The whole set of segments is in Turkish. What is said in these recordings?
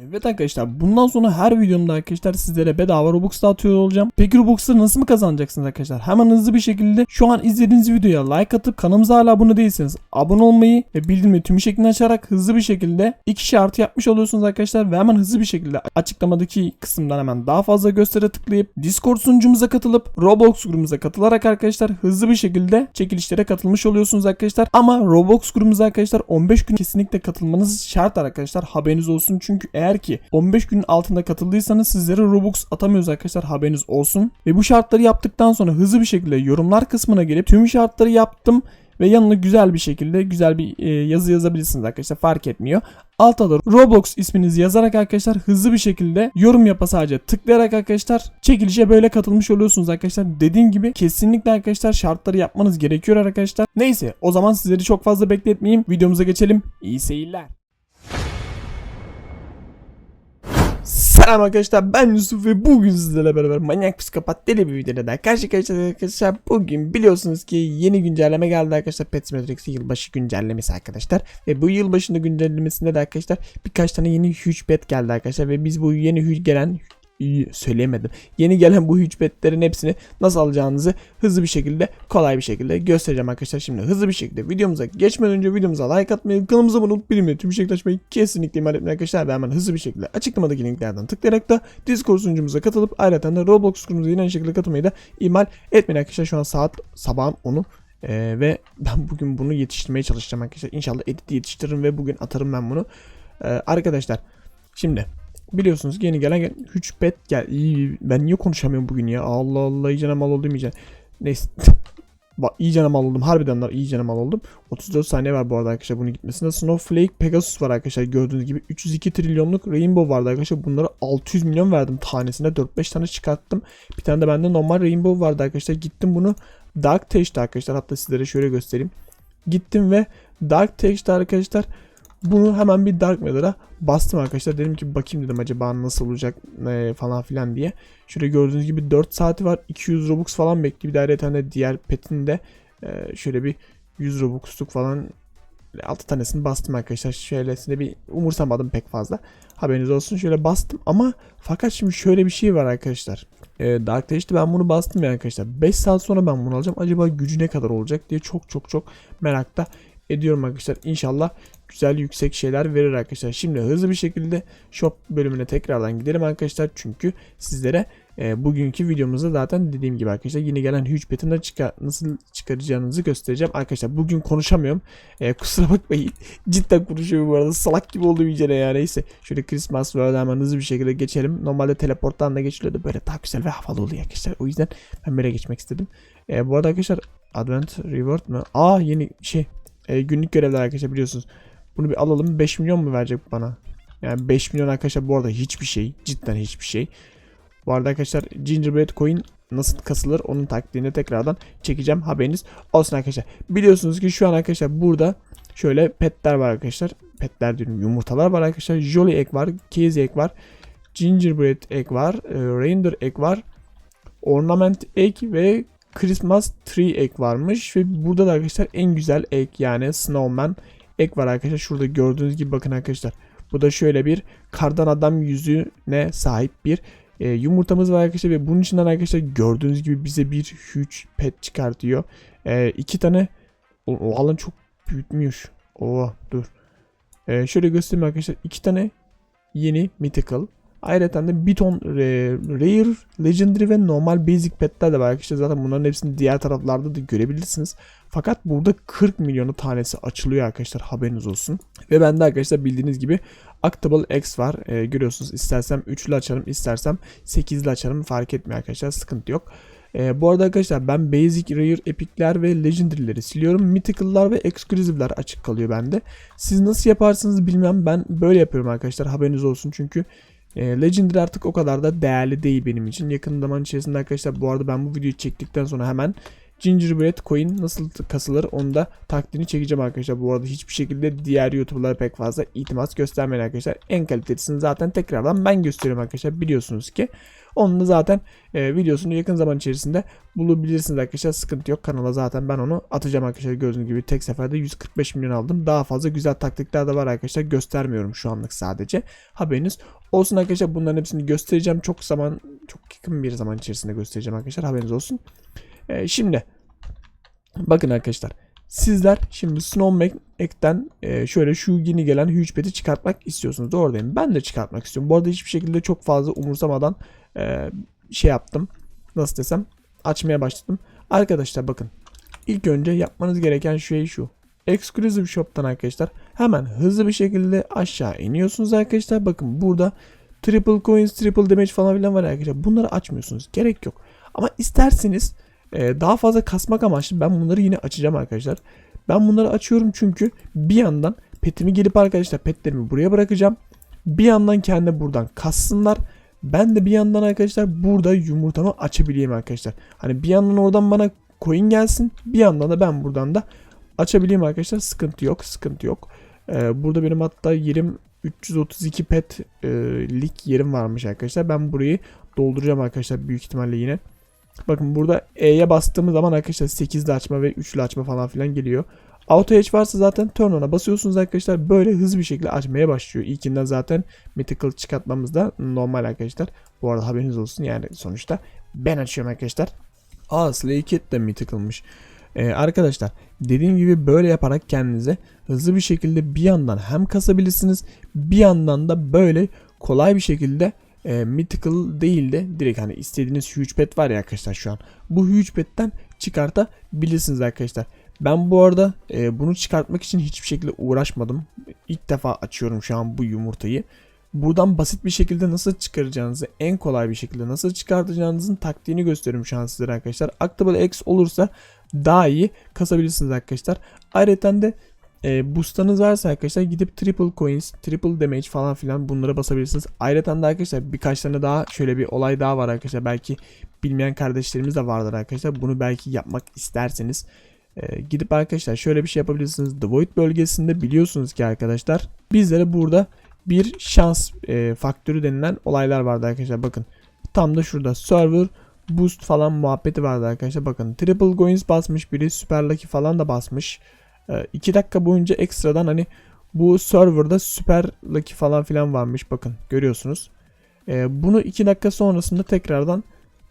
Evet arkadaşlar bundan sonra her videomda arkadaşlar sizlere bedava Robux dağıtıyor olacağım. Peki Robux'ları nasıl mı kazanacaksınız arkadaşlar? Hemen hızlı bir şekilde şu an izlediğiniz videoya like atıp kanalımıza hala abone değilseniz abone olmayı ve bildirimleri tüm şeklini açarak hızlı bir şekilde iki şartı yapmış oluyorsunuz arkadaşlar. Ve hemen hızlı bir şekilde açıklamadaki kısımdan hemen daha fazla göstere tıklayıp Discord sunucumuza katılıp Roblox grubumuza katılarak arkadaşlar hızlı bir şekilde çekilişlere katılmış oluyorsunuz arkadaşlar. Ama Roblox grubumuza arkadaşlar 15 gün kesinlikle katılmanız şart arkadaşlar. Haberiniz olsun çünkü eğer ki 15 günün altında katıldıysanız sizlere Robux atamıyoruz arkadaşlar haberiniz olsun. Ve bu şartları yaptıktan sonra hızlı bir şekilde yorumlar kısmına gelip tüm şartları yaptım ve yanına güzel bir şekilde güzel bir e, yazı yazabilirsiniz arkadaşlar fark etmiyor. Altta da Roblox isminizi yazarak arkadaşlar hızlı bir şekilde yorum yapa sadece tıklayarak arkadaşlar çekilişe böyle katılmış oluyorsunuz arkadaşlar. Dediğim gibi kesinlikle arkadaşlar şartları yapmanız gerekiyor arkadaşlar. Neyse o zaman sizleri çok fazla bekletmeyeyim. Videomuza geçelim. İyi seyirler. Selam arkadaşlar ben Yusuf ve bugün sizlerle beraber manyak psikopat deli bir videoda daha karşı karşıyayız arkadaşlar. Bugün biliyorsunuz ki yeni güncelleme geldi arkadaşlar Pet Simulator yılbaşı güncellemesi arkadaşlar. Ve bu yılbaşında güncellemesinde de arkadaşlar birkaç tane yeni huge pet geldi arkadaşlar. Ve biz bu yeni huge gelen söyleyemedim. Yeni gelen bu huge petlerin hepsini nasıl alacağınızı hızlı bir şekilde kolay bir şekilde göstereceğim arkadaşlar. Şimdi hızlı bir şekilde videomuza geçmeden önce videomuza like atmayı, kanalımıza abone olup bildirimleri tüm şekilde açmayı kesinlikle ihmal etmeyin arkadaşlar. Ve hemen hızlı bir şekilde açıklamadaki linklerden tıklayarak da Discord sunucumuza katılıp ayrıca da Roblox grubumuza yine aynı şekilde katılmayı da ihmal etmeyin arkadaşlar. Şu an saat sabahın 10'u. Ee, ve ben bugün bunu yetiştirmeye çalışacağım arkadaşlar. İnşallah edit yetiştiririm ve bugün atarım ben bunu. Ee, arkadaşlar şimdi biliyorsunuz yeni gelen 3 pet gel. Ben niye konuşamıyorum bugün ya? Allah Allah iyice mal oldum iyice. Neyse. Bak iyice mal oldum. Harbiden de iyice mal oldum. 34 saniye var bu arada arkadaşlar bunun gitmesinde. Snowflake Pegasus var arkadaşlar gördüğünüz gibi. 302 trilyonluk Rainbow vardı arkadaşlar. Bunlara 600 milyon verdim tanesine. 4-5 tane çıkarttım. Bir tane de bende normal Rainbow vardı arkadaşlar. Gittim bunu Dark Tech'te arkadaşlar. Hatta sizlere şöyle göstereyim. Gittim ve Dark Tech'te arkadaşlar bunu hemen bir Dark Matter'a bastım arkadaşlar. Dedim ki bakayım dedim acaba nasıl olacak e, falan filan diye. Şöyle gördüğünüz gibi 4 saati var. 200 Robux falan bekliyor. Bir de ayrıca de diğer petin de e, şöyle bir 100 Robux'luk falan 6 tanesini bastım arkadaşlar. Şöylesine bir umursamadım pek fazla. Haberiniz olsun. Şöyle bastım ama fakat şimdi şöyle bir şey var arkadaşlar. E, Dark Tage'de ben bunu bastım ya arkadaşlar. 5 saat sonra ben bunu alacağım. Acaba gücü ne kadar olacak diye çok çok çok merakta ediyorum arkadaşlar. İnşallah güzel yüksek şeyler verir arkadaşlar. Şimdi hızlı bir şekilde shop bölümüne tekrardan gidelim arkadaşlar. Çünkü sizlere e, bugünkü videomuzda zaten dediğim gibi arkadaşlar yeni gelen huge pet'i çıkar, nasıl çıkaracağınızı göstereceğim. Arkadaşlar bugün konuşamıyorum. E, kusura bakmayın. Cidden konuşuyorum bu arada. Salak gibi oldu iyice ya neyse. Şöyle Christmas World'a hemen hızlı bir şekilde geçelim. Normalde teleporttan da geçiliyordu. Böyle daha güzel ve havalı oluyor arkadaşlar. O yüzden ben böyle geçmek istedim. E, bu arada arkadaşlar Advent Reward mı? Aa yeni şey. E, günlük görevler arkadaşlar biliyorsunuz. Bunu bir alalım 5 milyon mu verecek bana? Yani 5 milyon arkadaşlar bu arada hiçbir şey. Cidden hiçbir şey. Bu arada arkadaşlar Gingerbread Coin nasıl kasılır onun taktiğini tekrardan çekeceğim haberiniz olsun arkadaşlar. Biliyorsunuz ki şu an arkadaşlar burada şöyle petler var arkadaşlar. Petler diyorum yumurtalar var arkadaşlar. Jolly egg var. Keys egg var. Gingerbread egg var. E, Reindeer egg var. Ornament egg ve Christmas tree egg varmış. Ve burada da arkadaşlar en güzel egg yani snowman ek var arkadaşlar. Şurada gördüğünüz gibi bakın arkadaşlar. Bu da şöyle bir kardan adam yüzüne sahip bir e, yumurtamız var arkadaşlar. Ve bunun içinden arkadaşlar gördüğünüz gibi bize bir huge pet çıkartıyor. E, iki tane o, o alan çok büyütmüş. Oo dur. E, şöyle göstereyim arkadaşlar. iki tane yeni mythical. Ayrıca de bir ton rare, rare, legendary ve normal basic petler de var arkadaşlar. Zaten bunların hepsini diğer taraflarda da görebilirsiniz. Fakat burada 40 milyonu tanesi açılıyor arkadaşlar haberiniz olsun. Ve bende arkadaşlar bildiğiniz gibi Octable X var. Ee, görüyorsunuz istersem 3'lü açarım istersem 8'li açarım fark etmiyor arkadaşlar sıkıntı yok. Ee, bu arada arkadaşlar ben Basic, Rare, Epic'ler ve Legendary'leri siliyorum. Mythical'lar ve Exclusive'ler açık kalıyor bende. Siz nasıl yaparsınız bilmem ben böyle yapıyorum arkadaşlar haberiniz olsun çünkü e, Legendary artık o kadar da değerli değil benim için. Yakın zaman içerisinde arkadaşlar bu arada ben bu videoyu çektikten sonra hemen Gingerbread coin nasıl kasılır onu da taktiğini çekeceğim arkadaşlar. Bu arada hiçbir şekilde diğer YouTuber'lara pek fazla itimat göstermeyin arkadaşlar. En kalitelisini zaten tekrardan ben gösteriyorum arkadaşlar biliyorsunuz ki. Onun da zaten e, videosunu yakın zaman içerisinde bulabilirsiniz arkadaşlar. Sıkıntı yok. Kanala zaten ben onu atacağım arkadaşlar. Gördüğünüz gibi tek seferde 145 milyon aldım. Daha fazla güzel taktikler de var arkadaşlar. Göstermiyorum şu anlık sadece. Haberiniz olsun arkadaşlar. Bunların hepsini göstereceğim. Çok zaman çok yakın bir zaman içerisinde göstereceğim arkadaşlar. Haberiniz olsun. E, şimdi bakın arkadaşlar. Sizler şimdi Snowmake'den e, şöyle şu yeni gelen Huge Pet'i çıkartmak istiyorsunuz. Doğru değil mi? Ben de çıkartmak istiyorum. Bu arada hiçbir şekilde çok fazla umursamadan şey yaptım. Nasıl desem açmaya başladım. Arkadaşlar bakın. İlk önce yapmanız gereken şey şu. Exclusive Shop'tan arkadaşlar hemen hızlı bir şekilde aşağı iniyorsunuz arkadaşlar. Bakın burada triple coins, triple damage falan filan var arkadaşlar. Bunları açmıyorsunuz. Gerek yok. Ama isterseniz e, daha fazla kasmak amaçlı ben bunları yine açacağım arkadaşlar. Ben bunları açıyorum çünkü bir yandan petimi gelip arkadaşlar petlerimi buraya bırakacağım. Bir yandan kendi buradan kassınlar. Ben de bir yandan arkadaşlar burada yumurtamı açabileyim arkadaşlar. Hani bir yandan oradan bana coin gelsin. Bir yandan da ben buradan da açabileyim arkadaşlar. Sıkıntı yok. Sıkıntı yok. Ee, burada benim hatta yerim 332 pet e, yerim varmış arkadaşlar. Ben burayı dolduracağım arkadaşlar büyük ihtimalle yine. Bakın burada E'ye bastığımız zaman arkadaşlar 8'de açma ve 3'lü açma falan filan geliyor. Auto Edge varsa zaten turn on'a basıyorsunuz arkadaşlar. Böyle hızlı bir şekilde açmaya başlıyor. İlkinden zaten Mythical çıkartmamız da normal arkadaşlar. Bu arada haberiniz olsun yani sonuçta ben açıyorum arkadaşlar. Aa Slay Cat de Mythical'mış. Ee, arkadaşlar dediğim gibi böyle yaparak kendinize hızlı bir şekilde bir yandan hem kasabilirsiniz bir yandan da böyle kolay bir şekilde e, mythical değil de direkt hani istediğiniz huge pet var ya arkadaşlar şu an. Bu huge pet'ten çıkartabilirsiniz arkadaşlar. Ben bu arada e, bunu çıkartmak için hiçbir şekilde uğraşmadım. İlk defa açıyorum şu an bu yumurtayı. Buradan basit bir şekilde nasıl çıkaracağınızı, en kolay bir şekilde nasıl çıkartacağınızın taktiğini gösteriyorum şu an sizlere arkadaşlar. Actable X olursa daha iyi kasabilirsiniz arkadaşlar. Ayrıca de e, boost'tanız varsa arkadaşlar gidip triple coins, triple damage falan filan bunlara basabilirsiniz. Ayrıca da arkadaşlar birkaç tane daha şöyle bir olay daha var arkadaşlar. Belki bilmeyen kardeşlerimiz de vardır arkadaşlar. Bunu belki yapmak isterseniz e, gidip arkadaşlar şöyle bir şey yapabilirsiniz. The Void bölgesinde biliyorsunuz ki arkadaşlar bizlere burada bir şans e, faktörü denilen olaylar vardı arkadaşlar. Bakın tam da şurada server boost falan muhabbeti vardı arkadaşlar. Bakın triple coins basmış biri super lucky falan da basmış. 2 e, dakika boyunca ekstradan hani bu serverda super lucky falan filan varmış. Bakın görüyorsunuz. E, bunu 2 dakika sonrasında tekrardan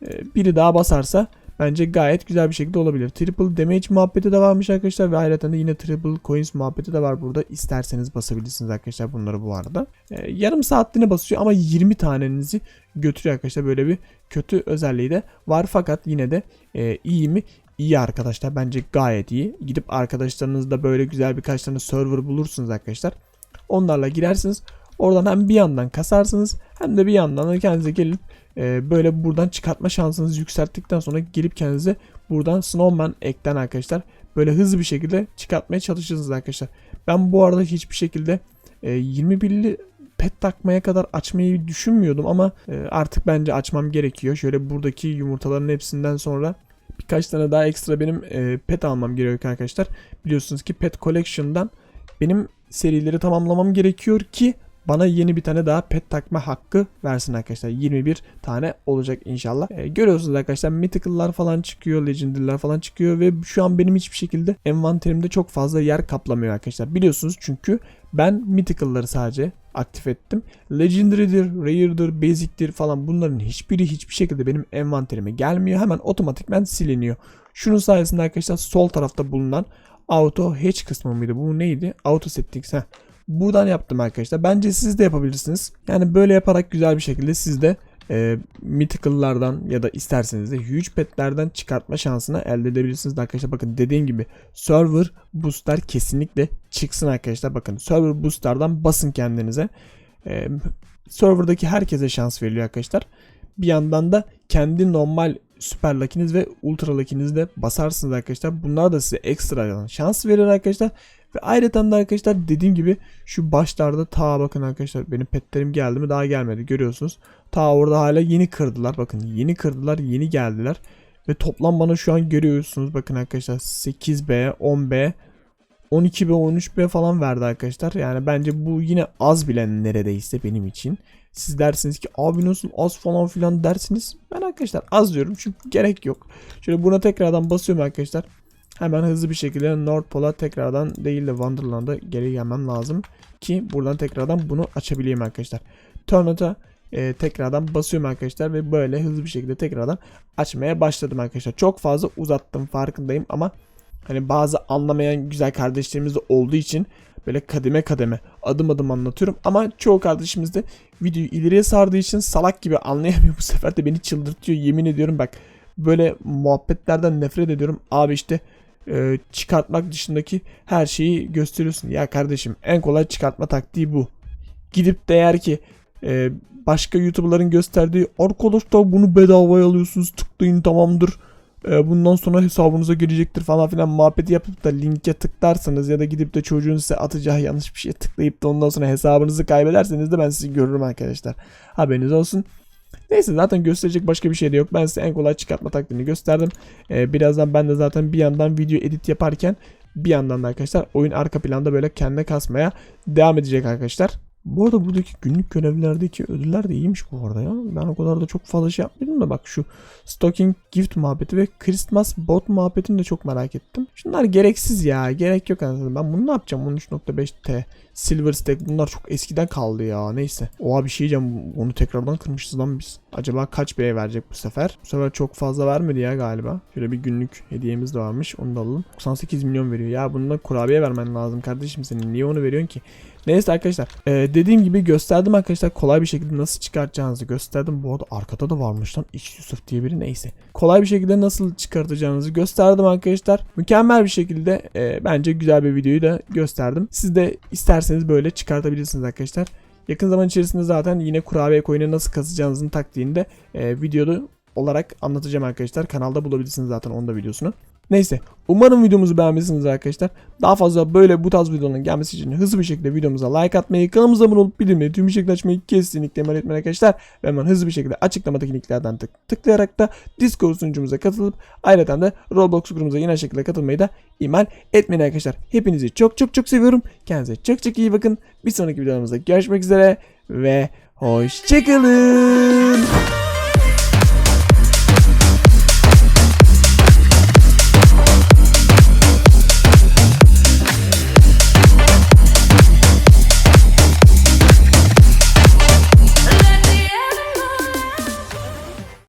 e, biri daha basarsa bence gayet güzel bir şekilde olabilir. Triple damage muhabbeti de varmış arkadaşlar ve ayrıca de yine triple coins muhabbeti de var burada. İsterseniz basabilirsiniz arkadaşlar bunları bu arada. Ee, yarım saatliğine basıyor ama 20 tanenizi götürüyor arkadaşlar. Böyle bir kötü özelliği de var fakat yine de e, iyi mi? İyi arkadaşlar bence gayet iyi. Gidip arkadaşlarınızda böyle güzel birkaç tane server bulursunuz arkadaşlar. Onlarla girersiniz. Oradan hem bir yandan kasarsınız hem de bir yandan da kendinize gelip e, böyle buradan çıkartma şansınızı yükselttikten sonra gelip kendinize buradan Snowman ekten arkadaşlar böyle hızlı bir şekilde çıkartmaya çalışırsınız arkadaşlar. Ben bu arada hiçbir şekilde e, 21'li pet takmaya kadar açmayı düşünmüyordum ama e, artık bence açmam gerekiyor. Şöyle buradaki yumurtaların hepsinden sonra birkaç tane daha ekstra benim e, pet almam gerekiyor arkadaşlar. Biliyorsunuz ki Pet Collection'dan benim serileri tamamlamam gerekiyor ki bana yeni bir tane daha pet takma hakkı versin arkadaşlar. 21 tane olacak inşallah. E, görüyorsunuz arkadaşlar Mythical'lar falan çıkıyor. Legendary'ler falan çıkıyor ve şu an benim hiçbir şekilde envanterimde çok fazla yer kaplamıyor arkadaşlar. Biliyorsunuz çünkü ben Mythical'ları sadece aktif ettim. Legendary'dir, Rare'dır, Basic'tir falan bunların hiçbiri hiçbir şekilde benim envanterime gelmiyor. Hemen otomatikmen siliniyor. Şunun sayesinde arkadaşlar sol tarafta bulunan Auto Hatch kısmı mıydı? Bu neydi? Auto Settings. Heh. Buradan yaptım arkadaşlar. Bence siz de yapabilirsiniz. Yani böyle yaparak güzel bir şekilde siz de e, Mythical'lardan ya da isterseniz de Huge Pet'lerden çıkartma şansını elde edebilirsiniz arkadaşlar. Bakın dediğim gibi Server Booster kesinlikle çıksın arkadaşlar. Bakın Server Booster'dan basın kendinize. E, serverdaki herkese şans veriliyor arkadaşlar. Bir yandan da kendi normal Süper Lucky'niz ve Ultra Lucky'niz de basarsınız arkadaşlar. Bunlar da size ekstra şans verir arkadaşlar. Ve ayrıca da arkadaşlar dediğim gibi şu başlarda ta bakın arkadaşlar benim petlerim geldi mi daha gelmedi görüyorsunuz. Ta orada hala yeni kırdılar bakın yeni kırdılar yeni geldiler. Ve toplam bana şu an görüyorsunuz bakın arkadaşlar 8B, 10B, 12B, 13B falan verdi arkadaşlar. Yani bence bu yine az bile neredeyse benim için. Siz dersiniz ki abi nasıl az falan filan dersiniz. Ben arkadaşlar az diyorum çünkü gerek yok. Şöyle buna tekrardan basıyorum arkadaşlar. Hemen hızlı bir şekilde North Pole'a tekrardan değil de Wonderland'a geri gelmem lazım. Ki buradan tekrardan bunu açabileyim arkadaşlar. Tornat'a e, tekrardan basıyorum arkadaşlar ve böyle hızlı bir şekilde tekrardan açmaya başladım arkadaşlar. Çok fazla uzattım farkındayım ama hani bazı anlamayan güzel kardeşlerimiz de olduğu için böyle kademe kademe adım adım anlatıyorum. Ama çoğu kardeşimiz de videoyu ileriye sardığı için salak gibi anlayamıyor. Bu sefer de beni çıldırtıyor yemin ediyorum bak. Böyle muhabbetlerden nefret ediyorum. Abi işte e, çıkartmak dışındaki her şeyi gösteriyorsun. Ya kardeşim en kolay çıkartma taktiği bu. Gidip de eğer ki e, başka YouTuber'ların gösterdiği arkadaşlar bunu bedavaya alıyorsunuz tıklayın tamamdır. E, bundan sonra hesabınıza gelecektir falan filan muhabbeti yapıp da linke tıklarsanız ya da gidip de çocuğun size atacağı yanlış bir şeye tıklayıp da ondan sonra hesabınızı kaybederseniz de ben sizi görürüm arkadaşlar. Haberiniz olsun. Neyse zaten gösterecek başka bir şey de yok. Ben size en kolay çıkartma taktiğini gösterdim. Ee, birazdan ben de zaten bir yandan video edit yaparken bir yandan da arkadaşlar oyun arka planda böyle kendine kasmaya devam edecek arkadaşlar. Bu arada buradaki günlük görevlerdeki ödüller de iyiymiş bu arada ya. Ben o kadar da çok fazla şey yapmadım da bak şu stocking gift muhabbeti ve Christmas bot muhabbetini de çok merak ettim. Şunlar gereksiz ya. Gerek yok anasını. Ben bunu ne yapacağım? 13.5T Silver Stack bunlar çok eskiden kaldı ya. Neyse. Oha bir şey diyeceğim. Onu tekrardan kırmışız lan biz. Acaba kaç B'ye verecek bu sefer? Bu sefer çok fazla vermedi ya galiba. Şöyle bir günlük hediyemiz de varmış. Onu da alalım. 98 milyon veriyor. Ya bundan kurabiye vermen lazım kardeşim senin. Niye onu veriyorsun ki? Neyse arkadaşlar. Ee, dediğim gibi gösterdim arkadaşlar. Kolay bir şekilde nasıl çıkartacağınızı gösterdim. Bu arada arkada da varmış lan. X Yusuf diye biri neyse. Kolay bir şekilde nasıl çıkartacağınızı gösterdim arkadaşlar. Mükemmel bir şekilde e, bence güzel bir videoyu da gösterdim. Siz de isterseniz böyle çıkartabilirsiniz arkadaşlar. Yakın zaman içerisinde zaten yine kurabiye coin'e nasıl kasacağınızın taktiğini de e, videoda olarak anlatacağım arkadaşlar. Kanalda bulabilirsiniz zaten onun da videosunu. Neyse umarım videomuzu beğenmişsiniz arkadaşlar. Daha fazla böyle bu tarz videoların gelmesi için hızlı bir şekilde videomuza like atmayı, kanalımıza abone olup bildirimleri tüm şekilde açmayı kesinlikle ihmal etmeyin arkadaşlar. Ve hemen hızlı bir şekilde açıklamadaki linklerden tık tıklayarak da Discord sunucumuza katılıp ayrıca da Roblox grubumuza yine şekilde katılmayı da ihmal etmeyin arkadaşlar. Hepinizi çok çok çok seviyorum. Kendinize çok çok iyi bakın. Bir sonraki videolarımızda görüşmek üzere ve hoşçakalın.